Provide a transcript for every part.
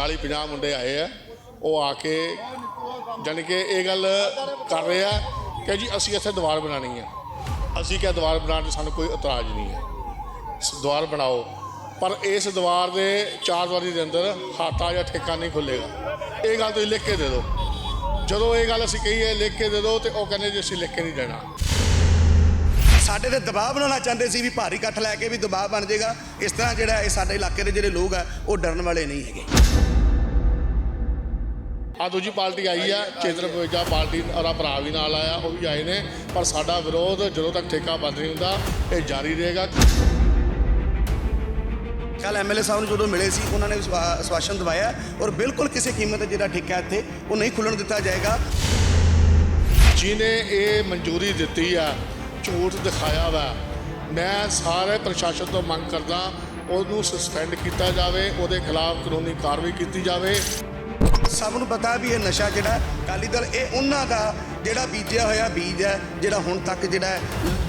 40 50 ਮੁੰਡੇ ਆਏ ਆ, ਉਹ ਆ ਕੇ ਜਾਣੀ ਕਿ ਇਹ ਗੱਲ ਕਰ ਰਹੇ ਆ ਕਿ ਜੀ ਅਸੀਂ ਇੱਥੇ ਦੀਵਾਰ ਬਣਾਣੀ ਆ। ਅਸੀਂ ਕਿਹਾ ਦੀਵਾਰ ਬਣਾਉਣ 'ਚ ਸਾਨੂੰ ਕੋਈ ਇਤਰਾਜ਼ ਨਹੀਂ ਹੈ ਸ- ਦੀਵਾਰ ਬਣਾਓ। ਪਰ ਇਸ ਦੀਵਾਰ ਦੇ ਚਾਰ ਦੀਵਾਰੀ ਦੇ ਅੰਦਰ ਹਾਤਾ ਜਾਂ ਠੇਕਾ ਨਹੀਂ ਖੁੱਲੇਗਾ ਇਹ ਗੱਲ ਤੁਸੀਂ ਲਿਖ ਕੇ ਦੇ ਦਿਓ। ਜਦੋਂ ਇਹ ਗੱਲ ਅਸੀਂ ਕਹੀ ਹੈ ਲਿਖ ਕੇ ਦੇ ਦਿਓ ਤੇ ਉਹ ਕਹਿੰਦੇ ਜੀ ਅਸੀਂ ਲਿਖ ਕੇ ਨਹੀਂ ਦੇਣਾ। ਸਾਡੇ ਤੇ ਦਬਾਅ ਬਣਾਉਣਾ ਚਾਹੁੰਦੇ ਸੀ ਵੀ ਭਾਰੀ ਇਕੱਠ ਲੈ ਕੇ ਵੀ ਦਬਾਅ ਬਣ ਜਾਏਗਾ। ਇਸ ਤਰ੍ਹਾਂ ਜਿਹੜਾ ਇਹ ਸਾਡੇ ਇਲਾਕੇ ਦੇ ਜਿਹੜੇ ਲੋਕ ਆ, ਉਹ ਡਰਨ ਵਾਲੇ ਨਹੀਂ ਹੈਗੇ। ਆ ਦੂਜੀ ਪਾਰਟੀ ਆਈ ਆ ਚੇਤਨ ਪਵੇਜਾ ਪਾਰਟੀ ਔਰਾ ਭਰਾ ਵੀ ਨਾਲ ਆਇਆ ਉਹ ਵੀ ਆਏ ਨੇ। ਪਰ ਸਾਡਾ ਵਿਰੋਧ ਜਦੋਂ ਤੱਕ ਠੇਕਾ ਬੰਦ ਨਹੀਂ ਹੁੰਦਾ ਇਹ ਜਾਰੀ ਰਹੇਗਾ। ਕੱਲ ਐਮਐਲਏ ਸਾਹਿਬ ਨੂੰ ਜਦੋਂ ਮਿਲੇ ਸੀ ਉਹਨਾਂ ਨੇ ਆਸ਼ਵਾਸਨ ਦਵਾਇਆ ਔਰ ਬਿਲਕੁਲ ਕਿਸੇ ਕੀਮਤ ਤੇ ਜਿਹੜਾ ਠੇਕਾ ਇੱਥੇ ਉਹ ਨਹੀਂ ਖੁੱਲਣ ਦਿੱਤਾ ਜਾਏਗਾ। ਜਿਹਨੇ ਇਹ ਮਨਜ਼ੂਰੀ ਦਿੱਤੀ ਆ ਝੂਠ ਦਿਖਾਇਆ ਵਾ ਮੈਂ ਸਾਰੇ ਪ੍ਰਸ਼ਾਸਨ ਤੋਂ ਮੰਗ ਕਰਦਾ ਉਹਨੂੰ ਸਸਪੈਂਡ ਕੀਤਾ ਜਾਵੇ ਉਹਦੇ ਖਿਲਾਫ ਕਾਨੂੰਨੀ ਕਾਰਵਾਈ ਕੀਤੀ ਜਾਵੇ। ਸਭ ਨੂੰ ਪਤਾ ਵੀ ਇਹ ਨਸ਼ਾ ਜਿਹੜਾ ਅਕਾਲੀ ਦਲ, ਇਹ ਉਹਨਾਂ ਦਾ ਜਿਹੜਾ ਬੀਜਿਆ ਹੋਇਆ ਬੀਜ ਹੈ, ਜਿਹੜਾ ਹੁਣ ਤੱਕ ਜਿਹੜਾ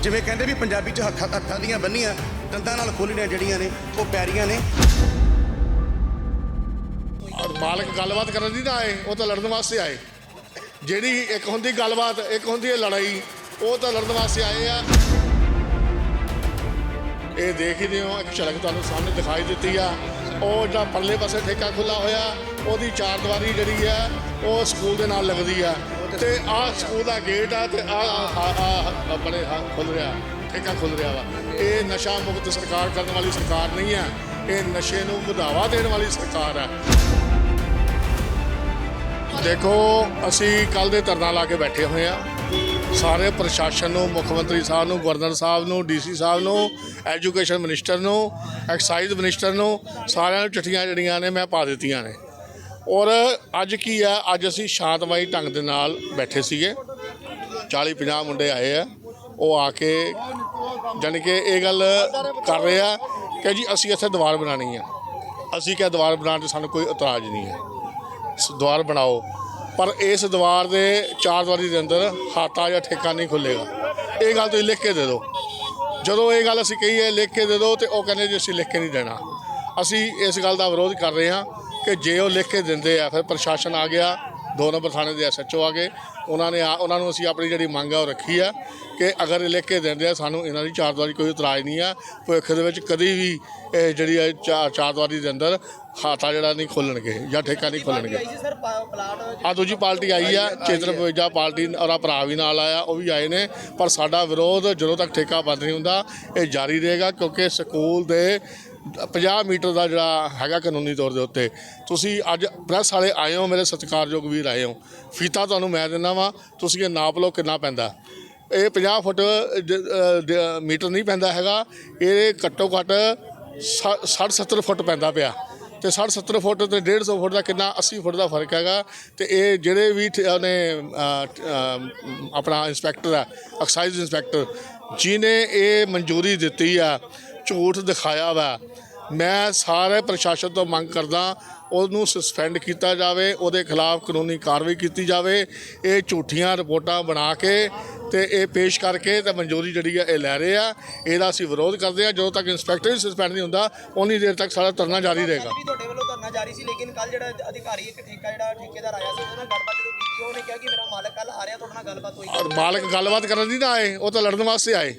ਜਿਵੇਂ ਕਹਿੰਦੇ ਵੀ ਪੰਜਾਬੀ ਚ ਹੱਥਾਂ ਹੱਥਾਂ ਦੀਆਂ ਬੰਨੀਆਂ, ਦੰਦਾਂ ਨਾਲ ਖੋਲ੍ਹਣੀਆਂ ਜਿਹੜੀਆਂ ਨੇ, ਉਹ ਪੈਰੀਆਂ ਨੇ। ਔਰ ਮਾਲਕ ਗੱਲਬਾਤ ਕਰਨ ਦੀ ਨਾ ਆਏ, ਉਹ ਤਾਂ ਲੜਨ ਵਾਸਤੇ ਆਏ। ਜਿਹੜੀ ਇੱਕ ਹੁੰਦੀ ਗੱਲਬਾਤ, ਇੱਕ ਹੁੰਦੀ ਹੈ ਲੜਾਈ, ਉਹ ਤਾਂ ਲੜਨ ਵਾਸਤੇ ਆਏ ਆ। ਇਹ ਦੇਖ ਹੀ ਰਹੇ ਹੋ, ਇੱਕ ਝਲਕ ਤੁਹਾਨੂੰ ਸਾਹਮਣੇ ਦਿਖਾਈ ਦਿੱਤੀ ਆ। ਉਹ ਜਿਹੜਾ ਪਰਲੇ ਪਾਸੇ ਠੇਕਾ ਖੁੱਲਾ ਹੋਇਆ, ਉਹਦੀ ਚਾਰ ਦੀਵਾਰੀ ਜਿਹੜੀ ਆ ਉਹ ਸਕੂਲ ਦੇ ਨਾਲ ਲੱਗਦੀ ਆ ਤੇ ਆਹ ਸਕੂਲ ਦਾ ਗੇਟ ਆ ਤੇ ਆਹ ਬੜੇ ਆਹ ਖੁੱਲ ਰਿਹਾ, ਠੇਕਾ ਖੁੱਲ ਰਿਹਾ ਵਾ। ਇਹ ਨਸ਼ਾ ਮੁਕਤ ਸਰਕਾਰ ਕਰਨ ਵਾਲੀ ਸਰਕਾਰ ਨਹੀਂ ਆ ਇਹ ਨਸ਼ੇ ਨੂੰ ਵਧਾਵਾ ਦੇਣ ਵਾਲੀ ਸਰਕਾਰ ਆ ਦੇਖੋ, ਅਸੀਂ ਕੱਲ ਦੇ ਧਰਨਾ ਲਾ ਕੇ ਬੈਠੇ ਹੋਏ ਆ ਸਾਰੇ ਪ੍ਰਸ਼ਾਸਨ ਨੂੰ, ਮੁੱਖ ਮੰਤਰੀ ਸਾਹਿਬ ਨੂੰ, ਗਵਰਨਰ ਸਾਹਿਬ ਨੂੰ ਡੀਸੀ ਸਾਹਿਬ ਨੂੰ, ਐਜੂਕੇਸ਼ਨ ਮਿਨਿਸਟਰ ਨੂੰ, ਐਕਸਾਈਜ਼ ਮਿਨਿਸਟਰ ਨੂੰ, ਸਾਰਿਆਂ ਨੂੰ ਚਿੱਠੀਆਂ ਜਿਹੜੀਆਂ ਨੇ ਮੈਂ ਪਾ ਦਿੱਤੀਆਂ ਨੇ। ਔਰ ਅੱਜ ਕੀ ਆ ਅੱਜ ਅਸੀਂ ਸ਼ਾਂਤਮਈ ਢੰਗ ਦੇ ਨਾਲ ਬੈਠੇ ਸੀਗੇ। 40 50 ਮੁੰਡੇ ਆਏ ਆ। ਉਹ ਆ ਕੇ ਜਾਣੀ ਕਿ ਇਹ ਗੱਲ ਕਰ ਰਹੇ ਆ ਕਿ ਜੀ ਅਸੀਂ ਇੱਥੇ ਦੀਵਾਰ ਬਣਾਣੀ ਆ। ਅਸੀਂ ਕਿਹਾ ਦੀਵਾਰ ਬਣਾਉਣ 'ਚ ਸਾਨੂੰ ਕੋਈ ਇਤਰਾਜ਼ ਨਹੀਂ ਹੈ ਦੁਆਰ ਬਣਾਓ। ਪਰ ਇਸ ਦੀਵਾਰ ਦੇ ਚਾਰ ਦੀਵਾਰੀ ਦੇ ਅੰਦਰ ਹਾਤਾ ਜਾਂ ਠੇਕਾ ਨਹੀਂ ਖੁੱਲੇਗਾ। ਇਹ ਗੱਲ ਤੁਸੀਂ ਲਿਖ ਕੇ ਦੇ ਦਿਓ। ਜਦੋਂ ਇਹ ਗੱਲ ਅਸੀਂ ਕਹੀਏ, ਲਿਖ ਕੇ ਦੇ ਦਿਓ ਤੇ ਉਹ ਕਹਿੰਦੇ ਜੀ ਅਸੀਂ ਲਿਖ ਕੇ ਨਹੀਂ ਦੇਣਾ। ਅਸੀਂ ਇਸ ਗੱਲ ਦਾ ਵਿਰੋਧ ਕਰ ਰਹੇ ਹਾਂ ਕਿ ਜੇ ਉਹ ਲਿਖ ਕੇ ਦਿੰਦੇ ਆ, ਫਿਰ ਪ੍ਰਸ਼ਾਸਨ ਆ ਗਿਆ ਦੋ ਨੰਬਰ ਥਾਣੇ ਦੇ ਐਸਐਚਓ ਆ ਗਏ। ਉਹਨਾਂ ਨੇ ਉਹਨਾਂ ਨੂੰ ਅਸੀਂ ਆਪਣੀ ਜਿਹੜੀ ਮੰਗ ਆ ਉਹ ਰੱਖੀ ਆ ਕਿ ਅਗਰ ਇਹ ਲਿਖ ਕੇ ਦਿੰਦੇ ਆ ਸਾਨੂੰ ਇਹਨਾਂ ਦੀ ਚਾਰ ਦੀਵਾਰੀ ਕੋਈ ਇਤਰਾਜ਼ ਨਹੀਂ ਆ। ਭਵਿੱਖ ਦੇ ਵਿੱਚ ਕਦੀ ਵੀ ਇਹ ਜਿਹੜੀ ਆ ਚਾਰ ਚਾਰ ਦੀਵਾਰੀ ਦੇ ਅੰਦਰ ਹਾਤਾ ਜਿਹੜਾ ਨਹੀਂ ਖੋਲਣਗੇ ਜਾਂ ਠੇਕਾ ਨਹੀਂ ਖੋਲਣਗੇ। ਆ ਦੂਜੀ ਪਾਰਟੀ ਆਈ ਆ ਚੇਤਨ ਪਵੇਜਾ ਪਾਰਟੀ ਔਰਾ ਭਰਾ ਵੀ ਨਾਲ ਆਇਆ ਉਹ ਵੀ ਆਏ ਨੇ। ਪਰ ਸਾਡਾ ਵਿਰੋਧ ਜਦੋਂ ਤੱਕ ਠੇਕਾ ਬੰਦ ਨਹੀਂ ਹੁੰਦਾ ਇਹ ਜਾਰੀ ਰਹੇਗਾ ਕਿਉਂਕਿ ਸਕੂਲ ਦੇ 50 ਮੀਟਰ ਦਾ ਜਿਹੜਾ ਹੈਗਾ ਕਾਨੂੰਨੀ ਤੌਰ ਦੇ ਉੱਤੇ, ਤੁਸੀਂ ਅੱਜ ਪ੍ਰੈਸ ਵਾਲੇ ਆਏ ਹੋ, ਮੇਰੇ ਸਤਿਕਾਰਯੋਗ ਵੀਰ ਆਏ ਹੋ। ਫੀਤਾ ਤੁਹਾਨੂੰ ਮੈਂ ਦਿੰਦਾ ਵਾਂ, ਤੁਸੀਂ ਇਹ ਨਾਪ ਲਓ ਕਿੰਨਾ ਪੈਂਦਾ। ਇਹ 50 ਫੁੱਟ ਮੀਟਰ ਨਹੀਂ ਪੈਂਦਾ ਹੈਗਾ, ਇਹ ਘੱਟੋ ਘੱਟ 60 70 ਫੁੱਟ ਪੈਂਦਾ ਪਿਆ। ਤੇ 60 70 ਫੁੱਟ ਤੇ 150 ਫੁੱਟ ਦਾ ਕਿੰਨਾ 80 ਫੁੱਟ ਦਾ ਫ਼ਰਕ ਹੈਗਾ। ਤੇ ਇਹ ਜਿਹੜੇ ਵੀ ਠ- ਆਪਣਾ ਇੰਸਪੈਕਟਰ ਹੈ, ਐਕਸਾਈਜ਼ ਇੰਸਪੈਕਟਰ, ਜਿਹਨੇ ਇਹ ਮਨਜ਼ੂਰੀ ਦਿੱਤੀ ਆ, ਝੂਠ ਦਿਖਾਇਆ ਵਾ ਮੈਂ ਸਾਰੇ ਪ੍ਰਸ਼ਾਸਨ ਤੋਂ ਮੰਗ ਕਰਦਾ ਉਹਨੂੰ ਸਸਪੈਂਡ ਕੀਤਾ ਜਾਵੇ ਉਹਦੇ ਖਿਲਾਫ ਕਾਨੂੰਨੀ ਕਾਰਵਾਈ ਕੀਤੀ ਜਾਵੇ। ਇਹ ਝੂਠੀਆਂ ਰਿਪੋਰਟਾਂ ਬਣਾ ਕੇ ਤੇ ਇਹ ਪੇਸ਼ ਕਰਕੇ ਤੇ ਮਨਜ਼ੂਰੀ ਜਿਹੜੀ ਆ ਇਹ ਲੈ ਰਹੇ ਆ। ਇਹਦਾ ਅਸੀਂ ਵਿਰੋਧ ਕਰਦੇ ਆ। ਜਦੋਂ ਤੱਕ ਇੰਸਪੈਕਟਰ ਹੀ ਸਸਪੈਂਡ ਨਹੀਂ ਹੁੰਦਾ ਉਨੀ ਦੇਰ ਤੱਕ ਸਾਡਾ ਧਰਨਾ ਜਾਰੀ ਰਹੇਗਾ। ਵੀ ਤੁਹਾਡੇ ਵੱਲੋਂ ਧਰਨਾ ਜਾਰੀ ਸੀ ਲੇਕਿਨ ਕੱਲ ਜਿਹੜਾ ਅਧਿਕਾਰੀ ਇੱਕ ਠੇਕਾ ਜਿਹੜਾ ਠੇਕੇਦਾਰ ਆਇਆ ਸੀ ਉਹਨਾਂ ਗੱਲਬਾਤ ਜਦੋਂ ਕੀਤੀ ਉਹਨੇ ਕਿਹਾ ਕਿ ਮੇਰਾ ਮਾਲਕ ਕੱਲ ਆ ਰਿਹਾ ਤੁਹਾਡੇ ਨਾਲ ਗੱਲਬਾਤ ਹੋਈ। ਔਰ ਮਾਲਕ ਗੱਲਬਾਤ ਕਰਨ ਦੀ ਨਾ ਆਏ ਉਹ ਤਾਂ ਲੜਨ ਵਾਸਤੇ ਆਏ।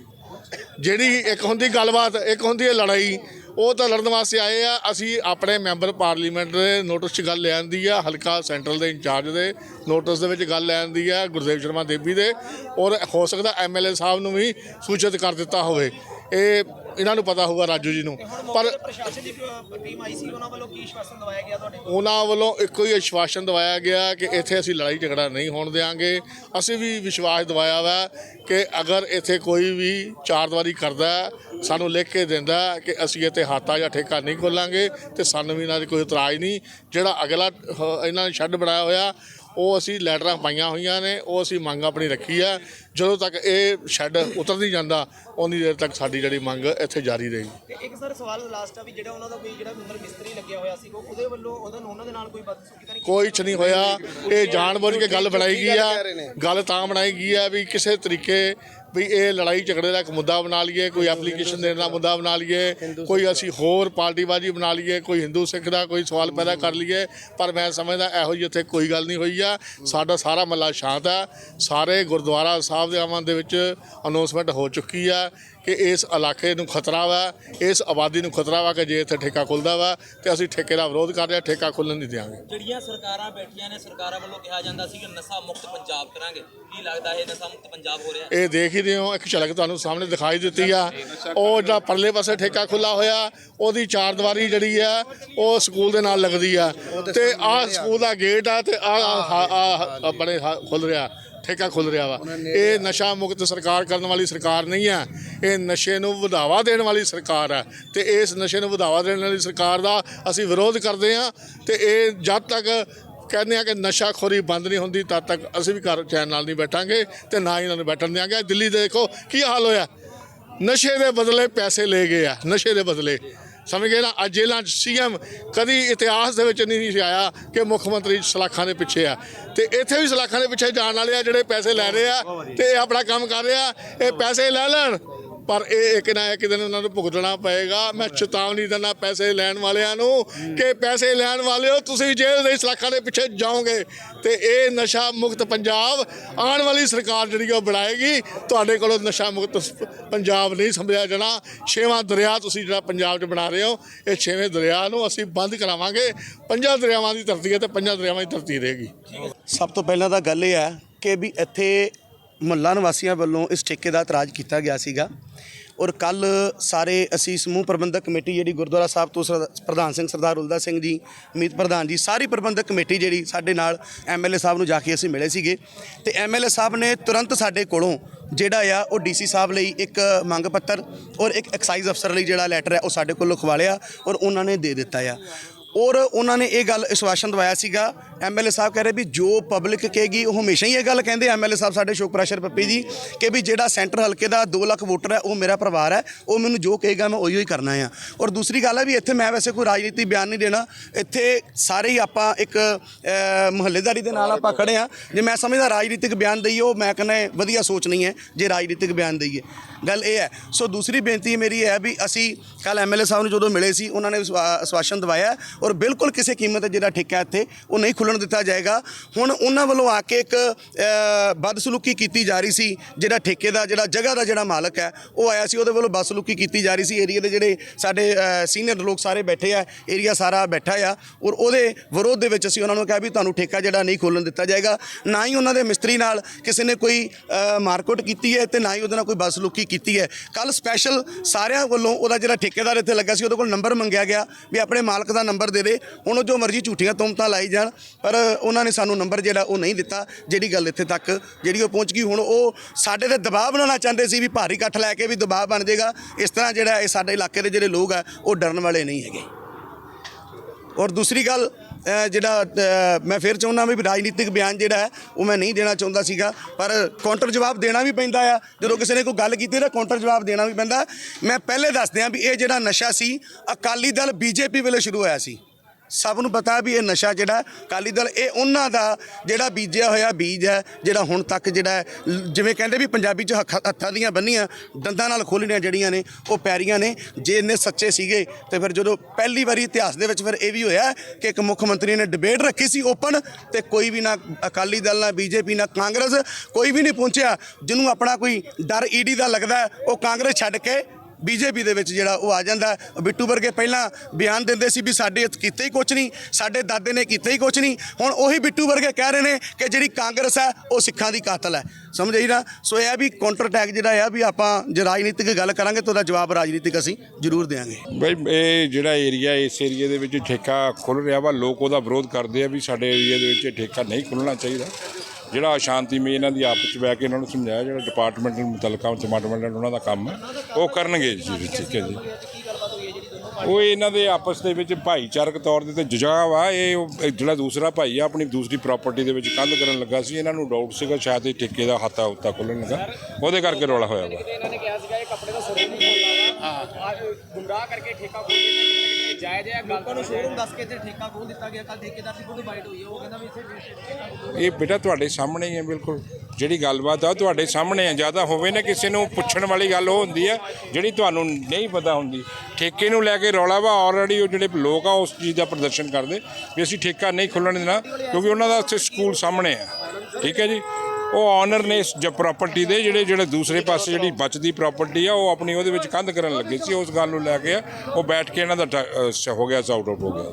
ਜਿਹੜੀ ਇੱਕ ਹੁੰਦੀ ਗੱਲਬਾਤ ਇੱਕ ਹੁੰਦੀ ਹੈ ਲੜਾਈ। ਉਹ ਤਾਂ ਲੜਨ ਵਾਸਤੇ ਆਏ ਆ। ਅਸੀਂ ਆਪਣੇ ਮੈਂਬਰ ਪਾਰਲੀਮੈਂਟ ਦੇ ਨੋਟਿਸ 'ਚ ਗੱਲ ਲੈ ਆਂਦੀ ਆ, ਹਲਕਾ ਸੈਂਟਰਲ ਦੇ ਇੰਚਾਰਜ ਦੇ ਨੋਟਿਸ ਦੇ ਵਿੱਚ ਗੱਲ ਲੈ ਆਂਦੀ ਆ, ਗੁਰਦੇਵ ਸ਼ਰਮਾ ਦੇਵੀ ਦੇ। ਔਰ ਹੋ ਸਕਦਾ ਐਮਐਲਏ ਸਾਹਿਬ ਨੂੰ ਵੀ ਸੂਚਿਤ ਕਰ ਦਿੱਤਾ ਹੋਵੇ। ਇਹ ਇਹਨਾਂ ਨੂੰ ਪਤਾ ਹੋਊਗਾ ਰਾਜੂ ਜੀ ਨੂੰ। ਪਰ ਪ੍ਰਸ਼ਾਸਨ ਦੀ ਟੀਮ ਆਈ ਸੀ ਉਹਨਾਂ ਵੱਲੋਂ ਕੀ ਸ਼ਵਾਸਨ ਦਵਾਇਆ ਗਿਆ ਤੁਹਾਡੇ ਉਹਨਾਂ ਵੱਲੋਂ ਇੱਕੋ ਹੀ ਆਸ਼ਵਾਸਨ ਦਵਾਇਆ ਗਿਆ ਕਿ ਇੱਥੇ ਅਸੀਂ ਲੜਾਈ ਝਗੜਾ ਨਹੀਂ ਹੋਣ ਦੇਵਾਂਗੇ ਅਸੀਂ ਵੀ ਵਿਸ਼ਵਾਸ ਦਵਾਇਆ ਵਾ ਕਿ ਅਗਰ ਇੱਥੇ ਕੋਈ ਵੀ ਚਾਰਦਵਾਰੀ ਕਰਦਾ ਸਾਨੂੰ ਲਿਖ ਕੇ ਦਿੰਦਾ ਕਿ ਅਸੀਂ ਇੱਥੇ ਹਾਤਾ ਜਾਂ ਠੇਕਾ ਨਹੀਂ ਖੋਲਾਂਗੇ ਤੇ ਸਾਨੂੰ ਵੀ ਇਹਨਾਂ ਦੀ ਕੋਈ ਇਤਰਾਜ਼ ਨਹੀਂ। ਜਿਹੜਾ ਅਗਲਾ ਇਹਨਾਂ ਨੇ ਸ਼ੈੱਡ ਬਣਾਇਆ ਹੋਇਆ ਉਹ ਅਸੀਂ ਲੈਟਰਾਂ ਪਾਈਆਂ ਹੋਈਆਂ ਨੇ ਉਹ ਅਸੀਂ ਮੰਗ ਆਪਣੀ ਰੱਖੀ ਆ। ਜਦੋਂ ਤੱਕ ਇਹ ਸ਼ੈੱਡ ਉਤਰ ਨਹੀਂ ਜਾਂਦਾ ਉਨੀ ਦੇਰ ਤੱਕ ਸਾਡੀ ਜਿਹੜੀ ਮੰਗ ਇੱਥੇ ਜਾਰੀ ਰਹੇਗੀ। ਤੇ ਇੱਕ ਸਰ ਸਵਾਲ ਲਾਸਟ ਆ ਵੀ ਜਿਹੜਾ ਉਹਨਾਂ ਦਾ ਕੋਈ ਜਿਹੜਾ ਅੰਦਰ ਮਿਸਤਰੀ ਲੱਗਿਆ ਹੋਇਆ ਸੀ ਉਹ ਉਹਦੇ ਵੱਲੋਂ ਉਹਦਾ ਉਹਨਾਂ ਦੇ ਨਾਲ ਕੋਈ ਬਦਸਲੂਕੀ ਤਾਂ ਨਹੀਂ ਕੋਈ ਚ ਨਹੀਂ ਹੋਇਆ। ਇਹ ਜਾਣਬੁੱਝ ਕੇ ਗੱਲ ਬਣਾਈ ਗਈ ਆ। ਗੱਲ ਤਾਂ ਬਣਾਈ ਗਈ ਆ ਵੀ ਕਿਸੇ ਤਰੀਕੇ ਵੀ ਇਹ ਲੜਾਈ ਝਗੜੇ ਦਾ ਇੱਕ ਮੁੱਦਾ ਬਣਾ ਲਈਏ ਕੋਈ ਐਪਲੀਕੇਸ਼ਨ ਦੇਣ ਦਾ ਮੁੱਦਾ ਬਣਾ ਲਈਏ ਕੋਈ ਅਸੀਂ ਹੋਰ ਪਾਰਟੀਬਾਜ਼ੀ ਬਣਾ ਲਈਏ ਕੋਈ ਹਿੰਦੂ ਸਿੱਖ ਦਾ ਕੋਈ ਸਵਾਲ ਪੈਦਾ ਕਰ ਲਈਏ ਪਰ ਮੈਂ ਸਮਝਦਾ ਇਹੋ ਜਿਹੀ ਉੱਥੇ ਕੋਈ ਗੱਲ ਨਹੀਂ ਹੋਈ ਆ। ਸਾਡਾ ਸਾਰਾ ਮੱਲਾ ਸ਼ਾਂਤ ਆ। ਸਾਰੇ ਗੁਰਦੁਆਰਾ ਸਾਹਿਬ ਦੇ ਆਵਾਂ ਦੇ ਵਿੱਚ ਅਨਾਉਂਸਮੈਂਟ ਹੋ ਚੁੱਕੀ ਆ ਕਿ ਇਸ ਇਲਾਕੇ ਨੂੰ ਖਤਰਾ ਵਾ ਇਸ ਆਬਾਦੀ ਨੂੰ ਖਤਰਾ ਵਾ ਕਿ ਜੇ ਇੱਥੇ ਠੇਕਾ ਖੁੱਲਦਾ ਵਾ ਤੇ ਅਸੀਂ ਠੇਕੇ ਦਾ ਵਿਰੋਧ ਕਰ ਰਹੇ ਠੇਕਾ ਖੁੱਲਣ ਨਹੀਂ ਦਿਆਂਗੇ। ਜਿਹੜੀਆਂ ਸਰਕਾਰਾਂ ਬੈਠੀਆਂ ਨੇ ਸਰਕਾਰਾਂ ਵੱਲੋਂ ਕਿਹਾ ਜਾਂਦਾ ਸੀ ਕਿ ਨਸ਼ਾ ਮੁਕਤ ਪੰਜਾਬ ਕਰਾਂਗੇ। ਕੀ ਲੱਗਦਾ ਇਹ ਨਸ਼ਾ ਮੁਕਤ ਪੰਜਾਬ ਹੋ ਰਿਹਾ? ਇਹ ਦੇਖ ਹੀ ਰਹੇ ਹੋ ਇੱਕ ਝਲਕ ਤੁਹਾਨੂੰ ਸਾਹਮਣੇ ਦਿਖਾਈ ਦਿੱਤੀ ਆ। ਉਹ ਜਿਹੜਾ ਪਰਲੇ ਪਾਸੇ ਠੇਕਾ ਖੁੱਲਾ ਹੋਇਆ ਉਹਦੀ ਚਾਰ ਦੀਵਾਰੀ ਜਿਹੜੀ ਆ ਉਹ ਸਕੂਲ ਦੇ ਨਾਲ ਲੱਗਦੀ ਆ। ਤੇ ਆਹ ਸਕੂਲ ਦਾ ਗੇਟ ਆ ਤੇ ਆ ਬੜੇ ਖੁੱਲ ਰਿਹਾ। ਠੇਕਾ ਖੁੱਲ ਰਿਹਾ ਵਾ। ਇਹ ਨਸ਼ਾ ਮੁਕਤ ਸਰਕਾਰ ਕਰਨ ਵਾਲੀ ਸਰਕਾਰ ਨਹੀਂ ਆ ਇਹ ਨਸ਼ੇ ਨੂੰ ਵਧਾਵਾ ਦੇਣ ਵਾਲੀ ਸਰਕਾਰ ਆ ਤੇ ਇਸ ਨਸ਼ੇ ਨੂੰ ਵਧਾਵਾ ਦੇਣ ਵਾਲੀ ਸਰਕਾਰ ਦਾ ਅਸੀਂ ਵਿਰੋਧ ਕਰਦੇ ਆ ਤੇ ਇਹ ਜਦ ਤੱਕ ਕਹਿੰਦੇ ਆ ਕਿ ਨਸ਼ਾਖੋਰੀ ਬੰਦ ਨਹੀਂ ਹੁੰਦੀ ਤਦ ਤੱਕ ਅਸੀਂ ਵੀ ਘਰ ਚੈਨ ਨਾਲ ਨਹੀਂ ਬੈਠਾਂਗੇ ਤੇ ਨਾ ਹੀ ਇਹਨਾਂ ਨੂੰ ਬੈਠਣ ਦਿਆਂਗੇ। ਦਿੱਲੀ ਦੇਖੋ ਕੀ ਹਾਲ ਹੋਇਆ। ਨਸ਼ੇ ਦੇ ਬਦਲੇ ਪੈਸੇ ਲੈ ਗਏ ਆ। ਨਸ਼ੇ ਦੇ ਬਦਲੇ। ਸਮਝ ਗਏ ਨਾ? ਅੱਜ ਜੇਲ੍ਹਾਂ 'ਚ ਸੀਐਮ ਕਦੀ ਇਤਿਹਾਸ ਦੇ ਵਿੱਚ ਨਹੀਂ ਸੀ ਆਇਆ ਕਿ ਮੁੱਖ ਮੰਤਰੀ ਸਲਾਖਾਂ ਦੇ ਪਿੱਛੇ ਆ। ਤੇ ਇੱਥੇ ਵੀ ਸਲਾਖਾਂ ਦੇ ਪਿੱਛੇ ਜਾਣ ਵਾਲੇ ਆ ਜਿਹੜੇ ਪੈਸੇ ਲੈ ਰਹੇ ਆ ਤੇ ਇਹ ਆਪਣਾ ਕੰਮ ਕਰ ਰਹੇ ਆ, ਇਹ ਪੈਸੇ ਲੈ ਲੈਣ। ਪਰ ਇਹ ਇੱਕ ਨਾ ਇੱਕ ਦਿਨ ਉਹਨਾਂ ਨੂੰ ਭੁਗਤਣਾ ਪਏਗਾ। ਮੈਂ ਚੇਤਾਵਨੀ ਦਿੰਦਾ ਪੈਸੇ ਲੈਣ ਵਾਲਿਆਂ ਨੂੰ ਕਿ ਪੈਸੇ ਲੈਣ ਵਾਲਿਓ, ਤੁਸੀਂ ਜੇਲ੍ਹ ਦੇ ਸਲਾਖਾਂ ਦੇ ਪਿੱਛੇ ਜਾਓਗੇ। ਤੇ ਇਹ ਨਸ਼ਾ ਮੁਕਤ ਪੰਜਾਬ ਆਉਣ ਵਾਲੀ ਸਰਕਾਰ ਜਿਹੜੀ ਉਹ ਬਣਾਏਗੀ। ਤੁਹਾਡੇ ਕੋਲੋਂ ਨਸ਼ਾ ਮੁਕਤ ਪੰਜਾਬ ਨਹੀਂ ਸਮਝਿਆ ਜਾਣਾ। ਛੇਵਾਂ ਦਰਿਆ ਤੁਸੀਂ ਜਿਹੜਾ ਪੰਜਾਬ 'ਚ ਬਣਾ ਰਹੇ ਹੋ, ਇਹ ਛੇਵੇਂ ਦਰਿਆ ਨੂੰ ਅਸੀਂ ਬੰਦ ਕਰਾਵਾਂਗੇ। ਪੰਜਾਂ ਦਰਿਆਵਾਂ ਦੀ ਧਰਤੀ ਹੈ ਤੇ ਪੰਜਾਂ ਦਰਿਆਵਾਂ ਦੀ ਧਰਤੀ ਰਹੇਗੀ। ਸਭ ਤੋਂ ਪਹਿਲਾਂ ਤਾਂ ਗੱਲ ਇਹ ਹੈ ਕਿ ਵੀ ਇੱਥੇ ਮੁਹੱਲਾ ਨਿਵਾਸੀਆਂ ਵੱਲੋਂ ਇਸ ਠੇਕੇ ਦਾ ਇਤਰਾਜ਼ ਕੀਤਾ ਗਿਆ ਸੀਗਾ। ਔਰ ਕੱਲ ਸਾਰੇ ਅਸੀਂ ਸਮੂਹ ਪ੍ਰਬੰਧਕ ਕਮੇਟੀ ਜਿਹੜੀ ਗੁਰਦੁਆਰਾ ਸਾਹਿਬ ਤੋਂ ਸਰਦਾ- ਪ੍ਰਧਾਨ ਸਿੰਘ ਸਰਦਾਰ ਉਲਦਾ ਸਿੰਘ ਜੀ, ਮੀਤ ਪ੍ਰਧਾਨ ਜੀ, ਸਾਰੀ ਪ੍ਰਬੰਧਕ ਕਮੇਟੀ ਜਿਹੜੀ ਸਾਡੇ ਨਾਲ ਐਮਐਲਏ ਸਾਹਿਬ ਨੂੰ ਜਾ ਕੇ ਅਸੀਂ ਮਿਲੇ ਸੀਗੇ। ਤੇ ਐਮਐਲਏ ਸਾਹਿਬ ਨੇ ਤੁਰੰਤ ਸਾਡੇ ਕੋਲੋਂ ਜਿਹੜਾ ਆ ਉਹ ਡੀਸੀ ਸਾਹਿਬ ਲਈ ਇੱਕ ਮੰਗ ਪੱਤਰ ਔਰ ਇੱਕ ਐਕਸਾਈਜ਼ ਅਫਸਰ ਲਈ ਜਿਹੜਾ ਲੈਟਰ ਹੈ ਉਹ ਸਾਡੇ ਕੋਲ ਲਿਖਵਾ ਲਿਆ ਔਰ ਉਹਨਾਂ ਨੇ ਦੇ ਦਿੱਤਾ ਆ। ਔਰ ਉਹਨਾਂ ਨੇ ਇਹ ਗੱਲ ਵਿਸ਼ਵਾਸਨ ਦਵਾਇਆ ਸੀਗਾ ਐਮਐਲਏ ਸਾਹਿਬ ਕਹਿ ਰਹੇ ਵੀ ਜੋ ਪਬਲਿਕ ਕਹੇਗੀ, ਉਹ ਹਮੇਸ਼ਾ ਹੀ ਇਹ ਗੱਲ ਕਹਿੰਦੇ ਐਮਐਲਏ ਸਾਹਿਬ ਸਾਡੇ ਸ਼ੋਕ ਪ੍ਰੈਸ਼ਰ ਪੱਪੀ ਜੀ ਕਿ ਵੀ ਜਿਹੜਾ ਸੈਂਟਰ ਹਲਕੇ ਦਾ 2 ਲੱਖ ਵੋਟਰ ਹੈ, ਉਹ ਮੇਰਾ ਪਰਿਵਾਰ ਹੈ, ਉਹ ਮੈਨੂੰ ਜੋ ਕਹੇਗਾ ਮੈਂ ਉਹੀ ਹੀ ਕਰਨਾ ਆ। ਔਰ ਦੂਸਰੀ ਗੱਲ ਹੈ ਵੀ ਇੱਥੇ ਮੈਂ ਵੈਸੇ ਕੋਈ ਰਾਜਨੀਤੀ ਬਿਆਨ ਨਹੀਂ ਦੇਣਾ। ਇੱਥੇ ਸਾਰੇ ਹੀ ਆਪਾਂ ਇੱਕ ਮੁਹੱਲੇਦਾਰੀ ਦੇ ਨਾਲ ਆਪਾਂ ਖੜੇ ਆ। ਜੇ ਮੈਂ ਸਮਝਦਾ ਰਾਜਨੀਤਿਕ ਬਿਆਨ ਦਈਏ, ਉਹ ਮੈਂ ਕਹਿੰਦਾ ਵਧੀਆ ਸੋਚ ਨਹੀਂ ਹੈ, ਜੇ ਰਾਜਨੀਤਿਕ ਬਿਆਨ ਦਈਏ। ਗੱਲ ਇਹ ਹੈ। ਸੋ ਦੂਸਰੀ ਬੇਨਤੀ ਮੇਰੀ ਹੈ ਵੀ ਅਸੀਂ ਕੱਲ ਐਮਐਲਏ ਸਾਹਿਬ ਨੂੰ ਜਦੋਂ ਮਿਲੇ ਸੀ, ਉਹਨਾਂ ਨੇ ਵਿਸ਼ਵਾ- ਆਸ਼ਵਾਸਨ ਦਵਾਇਆ ਔਰ ਬਿਲਕੁਲ ਕਿਸੇ ਕੀਮਤ ਤੇ ਜਿਹੜਾ ਠੇਕਾ ਇੱਥੇ, ਉਹ ਨਹੀਂ ਖੁੱਲਣ ਦਿੱਤਾ ਜਾਏਗਾ। ਹੁਣ ਉਹਨਾਂ ਵੱਲੋਂ ਆ ਕੇ ਇੱਕ ਬਦਸਲੂਕੀ ਕੀਤੀ ਜਾ ਰਹੀ ਸੀ ਜਿਹੜਾ ਠੇਕੇ ਦਾ ਜਿਹੜਾ ਜਗ੍ਹਾ ਦਾ ਜਿਹੜਾ ਮਾਲਕ ਹੈ ਉਹ ਆਇਆ ਸੀ ਉਹਦੇ ਵੱਲੋਂ ਬਦਸਲੂਕੀ ਕੀਤੀ ਜਾ ਰਹੀ ਸੀ। ਏਰੀਆ ਦੇ ਜਿਹੜੇ ਸਾਡੇ ਸੀਨੀਅਰ ਲੋਕ ਸਾਰੇ ਬੈਠੇ ਆ ਏਰੀਆ ਸਾਰਾ ਬੈਠਾ ਆ ਔਰ ਉਹਦੇ ਵਿਰੋਧ ਦੇ ਵਿੱਚ ਅਸੀਂ ਉਹਨਾਂ ਨੂੰ ਕਿਹਾ ਵੀ ਤੁਹਾਨੂੰ ਠੇਕਾ ਜਿਹੜਾ ਨਹੀਂ ਖੋਲਣ ਦਿੱਤਾ ਜਾਏਗਾ। ਨਾ ਹੀ ਉਹਨਾਂ ਦੇ ਮਿਸਤਰੀ ਨਾਲ ਕਿਸੇ ਨੇ ਕੋਈ ਅ, ਕੀਤੀ ਹੈ ਤੇ ਨਾ ਹੀ ਉਹਦੇ ਨਾਲ ਕੋਈ ਬਦਸਲੂਕੀ ਕੀਤੀ ਹੈ। ਕੱਲ ਸਪੈਸ਼ਲ ਸਾਰਿਆਂ ਵੱਲੋਂ ਉਹਦਾ ਜਿਹੜਾ ਠੇਕੇਦਾਰ ਇੱਥੇ ਲੱਗਾ ਸੀ ਉਹਦੇ ਕੋਲ ਨੰਬਰ ਮੰਗਿਆ ਗਿਆ ਵੀ ਆਪਣੇ ਮਾਲਕ ਦਾ ਨੰਬਰ ਦੇ ਦੇ ਹੁਣ ਉਹ ਜੋ ਮਰਜ਼ੀ ਝੂਠੀਆਂ ਤੁਮਤਾਂ ਲਾਈ ਜਾਣ ਪਰ ਉਹਨਾਂ ਨੇ ਸਾਨੂੰ ਨੰਬਰ ਜਿਹੜਾ ਉਹ ਨਹੀਂ ਦਿੱਤਾ, ਜਿਹੜੀ ਗੱਲ ਇੱਥੇ ਤੱਕ ਜਿਹੜੀ ਉਹ ਪਹੁੰਚ ਗਈ। ਹੁਣ ਉਹ ਸਾਡੇ ਤੇ ਦਬਾਅ ਬਣਾਉਣਾ ਚਾਹੁੰਦੇ ਸੀ ਵੀ ਭਾਰੀ ਇਕੱਠ ਲੈ ਕੇ ਵੀ ਦਬਾਅ ਬਣ ਜਾਏਗਾ। ਇਸ ਤਰ੍ਹਾਂ ਜਿਹੜਾ ਇਹ ਸਾਡੇ ਇਲਾਕੇ ਦੇ ਜਿਹੜੇ ਲੋਕ ਆ, ਉਹ ਡਰਨ ਵਾਲੇ ਨਹੀਂ ਹੈਗੇ। ਔਰ ਦੂਸਰੀ ਗੱਲ ਜਿਹੜਾ ਮੈਂ ਫਿਰ ਚਾਹੁੰਦਾ ਵੀ ਰਾਜਨੀਤਿਕ ਬਿਆਨ ਜਿਹੜਾ ਉਹ ਮੈਂ ਨਹੀਂ ਦੇਣਾ ਚਾਹੁੰਦਾ ਸੀਗਾ। ਪਰ ਕਾਊਂਟਰ ਜਵਾਬ ਦੇਣਾ ਵੀ ਪੈਂਦਾ ਆ। ਜਦੋਂ ਕਿਸੇ ਨੇ ਕੋਈ ਗੱਲ ਕੀਤੀ ਤਾਂ ਕਾਊਂਟਰ ਜਵਾਬ ਦੇਣਾ ਵੀ ਪੈਂਦਾ। ਮੈਂ ਪਹਿਲੇ ਦੱਸਦਿਆਂ ਵੀ ਇਹ ਜਿਹੜਾ ਨਸ਼ਾ ਸੀ, ਅਕਾਲੀ ਦਲ ਬੀਜੇਪੀ ਵੇਲੇ ਸ਼ੁਰੂ ਹੋਇਆ ਸੀ। ਸਭ ਨੂੰ ਪਤਾ ਵੀ ਇਹ ਨਸ਼ਾ ਜਿਹੜਾ ਅਕਾਲੀ ਦਲ, ਇਹ ਉਹਨਾਂ ਦਾ ਜਿਹੜਾ ਬੀਜਿਆ ਹੋਇਆ ਬੀਜ ਹੈ, ਜਿਹੜਾ ਹੁਣ ਤੱਕ ਜਿਹੜਾ ਜਿਵੇਂ ਕਹਿੰਦੇ ਵੀ ਪੰਜਾਬੀ ਚ ਹੱਥਾਂ ਦੀਆਂ ਬੰਨੀਆਂ, ਦੰਦਾਂ ਨਾਲ ਖੋਲ੍ਹਣੀਆਂ ਜਿਹੜੀਆਂ ਨੇ, ਉਹ ਪੈਰੀਆਂ ਨੇ, ਜੇ ਇੰਨੇ ਸੱਚੇ ਸੀਗੇ, ਤੇ ਫਿਰ ਜਦੋਂ ਪਹਿਲੀ ਵਾਰੀ ਇਤਿਹਾਸ ਦੇ ਵਿੱਚ ਫਿਰ ਇਹ ਵੀ ਹੋਇਆ ਕਿ ਇੱਕ ਮੁੱਖ ਮੰਤਰੀ ਨੇ ਡਿਬੇਟ ਰੱਖੀ ਸੀ ਓਪਨ ਤੇ ਕੋਈ ਵੀ ਨਾ ਅਕਾਲੀ ਦਲ, ਨਾ ਬੀਜੇਪੀ, ਨਾ ਕਾਂਗਰਸ, ਕੋਈ ਵੀ ਨਹੀਂ ਪਹੁੰਚਿਆ, ਜਿਹਨੂੰ ਆਪਣਾ ਕੋਈ ਡਰ ਈਡੀ ਦਾ ਲੱਗਦਾ, ਉਹ ਕਾਂਗਰਸ ਛੱਡ ਕੇ ਬੀਜੇਪੀ ਦੇ ਵਿੱਚ ਜਿਹੜਾ ਉਹ ਆ ਜਾਂਦਾ। ਬਿੱਟੂ ਵਰਗੇ ਪਹਿਲਾਂ ਬਿਆਨ ਦਿੰਦੇ ਸੀ ਵੀ ਸਾਡੇ ਇੱਥੇ ਕੀਤਾ ਹੀ ਕੁਝ ਨਹੀਂ, ਸਾਡੇ ਦਾਦੇ ਨੇ ਕੀਤਾ ਹੀ ਕੁਝ ਨਹੀਂ। ਹੁਣ ਉਹੀ ਬਿੱਟੂ ਵਰਗੇ ਕਹਿ ਰਹੇ ਨੇ ਕਿ ਜਿਹੜੀ ਕਾਂਗਰਸ ਹੈ, ਉਹ ਸਿੱਖਾਂ ਦੀ ਕਾਤਲ ਹੈ। ਸਮਝ ਆਈ ਨਾ? ਸੋ ਇਹ ਵੀ ਕਾਊਂਟਰ ਅਟੈਕ ਜਿਹੜਾ ਆ ਵੀ ਆਪਾਂ ਜੇ ਰਾਜਨੀਤਿਕ ਗੱਲ ਕਰਾਂਗੇ ਤਾਂ ਉਹਦਾ ਜਵਾਬ ਰਾਜਨੀਤਿਕ ਅਸੀਂ ਜ਼ਰੂਰ ਦੇਵਾਂਗੇ ਬਈ, ਇਹ ਜਿਹੜਾ ਏਰੀਆ ਇਸ ਏਰੀਏ ਦੇ ਵਿੱਚ ਠੇਕਾ ਖੁੱਲ ਰਿਹਾ ਵਾ। ਲੋਕ ਉਹਦਾ ਵਿਰੋਧ ਕਰਦੇ ਆ ਵੀ ਸਾਡੇ ਏਰੀਆ ਦੇ ਵਿੱਚ ਇਹ ਠੇਕਾ ਨਹੀਂ ਖੁੱਲਣਾ ਚਾਹੀਦਾ। ਜਿਹੜਾ ਸ਼ਾਂਤੀਮਈ ਇਹਨਾਂ ਦੀ ਆਪਸ ਵਿੱਚ ਬਹਿ ਕੇ ਇਹਨਾਂ ਨੂੰ ਸਮਝਾਇਆ, ਜਿਹੜਾ ਡਿਪਾਰਟਮੈਂਟ ਨੂੰ ਮੁਤਲਕਾ ਡਿਪਾਰਟਮੈਂਟ ਉਹਨਾਂ ਦਾ ਕੰਮ ਹੈ ਉਹ ਕਰਨਗੇ ਜੀ ਠੀਕ ਹੈ ਜੀ। ਉਹ ਇਹਨਾਂ ਦੇ ਆਪਸ ਦੇ ਵਿੱਚ ਭਾਈਚਾਰਕ ਤੌਰ ਦੇ ਤੇ ਜੁਝਾਅ ਵਾ, ਇਹ ਉਹ- ਜਿਹੜਾ ਦੂਸਰਾ ਭਾਈ ਆ, ਆਪਣੀ ਦੂਸਰੀ ਪ੍ਰਾਪਰਟੀ ਦੇ ਵਿੱਚ ਕੰਧ ਕਰਨ ਲੱਗਾ ਸੀ, ਇਹਨਾਂ ਨੂੰ ਡਾਊਟ ਸੀਗਾ, ਸ਼ਾਇਦ ਇਹ ਠੇਕੇ ਦਾ ਹੱਤਾ ਹੁੱਤਾ ਖੋਲ੍ਹਣ ਲੱਗਾ, ਉਹਦੇ ਕਰਕੇ ਰੌਲਾ ਹੋਇਆ ਵਾ। ਇਹਨਾਂ ਨੇ ਕਿਹਾ ਸੀਗਾ, ਇਹ ਕੱਪੜੇ ਦਾ ਸ਼ੋਰੂਮ ਖੋਲਣਾ ਹਾਂ। ਗੁੰਮਰਾਹ ਕਰਕੇ ਠੇਕਾ ਖੋਲ ਦਿੱਤਾ ਕਿਤੇ ਕਿਤੇ ਜਾਇਜ਼ ਹੈ ਗੱਲ ਲੋਕਾਂ ਨੂੰ ਸ਼ੋਰੂਮ ਦੱਸ ਕੇ ਤੇ ਠੇਕਾ ਖੋਲ ਦਿੱਤਾ ਗਿਆ। ਕੱਲ ਠੇਕੇਦਾਰ ਦੀ ਖੁਦ ਬਾਈਟ ਹੋਈ ਹੈ। ਉਹ ਕਹਿੰਦਾ ਵੀ ਇੱਥੇ ਠੇਕਾ ਖੋਲ੍ਹੋ। ਇਹ ਬੇਟਾ ਤੁਹਾਡੇ ਸਾਹਮਣੇ ਹੀ ਹੈ ਬਿਲਕੁਲ। ਜਿਹੜੀ ਗੱਲਬਾਤ ਆ ਤੁਹਾਡੇ ਸਾਹਮਣੇ ਆ ਜ਼ਿਆਦਾ ਹੋਵੇ ਨਾ ਕਿਸੇ ਨੂੰ ਪੁੱਛਣ ਵਾਲੀ ਗੱਲ ਉਹ ਹੁੰਦੀ ਹੈ ਜਿਹੜੀ ਤੁਹਾਨੂੰ ਨਹੀਂ ਪਤਾ ਹੁੰਦੀ। ਠੇਕੇ ਨੂੰ ਲੈ ਕੇ ਰੌਲਾ ਵਾ ਆਲਰੇਡੀ ਉਹ ਜਿਹੜੇ ਲੋਕ ਆ ਉਸ ਚੀਜ਼ ਦਾ ਪ੍ਰਦਰਸ਼ਨ ਕਰਦੇ ਵੀ ਅਸੀਂ ਠੇਕਾ ਨਹੀਂ ਖੁੱਲਣ ਦੇਣਾ ਕਿਉਂਕਿ ਉਹਨਾਂ ਦਾ ਉੱਥੇ ਸਕੂਲ ਸਾਹਮਣੇ ਆ ਠੀਕ ਹੈ ਜੀ? ਉਹ ਓਨਰ ਨੇ ਇਸ ਪ੍ਰਾਪਰਟੀ ਦੇ ਜਿਹੜੇ ਜਿਹੜੇ ਦੂਸਰੇ ਪਾਸੇ ਜਿਹੜੀ ਬਚਦੀ ਪ੍ਰਾਪਰਟੀ ਆ ਉਹ ਆਪਣੀ ਉਹਦੇ ਵਿੱਚ ਕੰਧ ਕਰਨ ਲੱਗੇ ਸੀ। ਉਸ ਗੱਲ ਨੂੰ ਲੈ ਕੇ ਉਹ ਬੈਠ ਕੇ ਇਹਨਾਂ ਦਾ ਟ- ਅ, ਹੋ ਗਿਆ ਸਾਊਟ ਆਊਟ ਹੋ ਗਿਆ।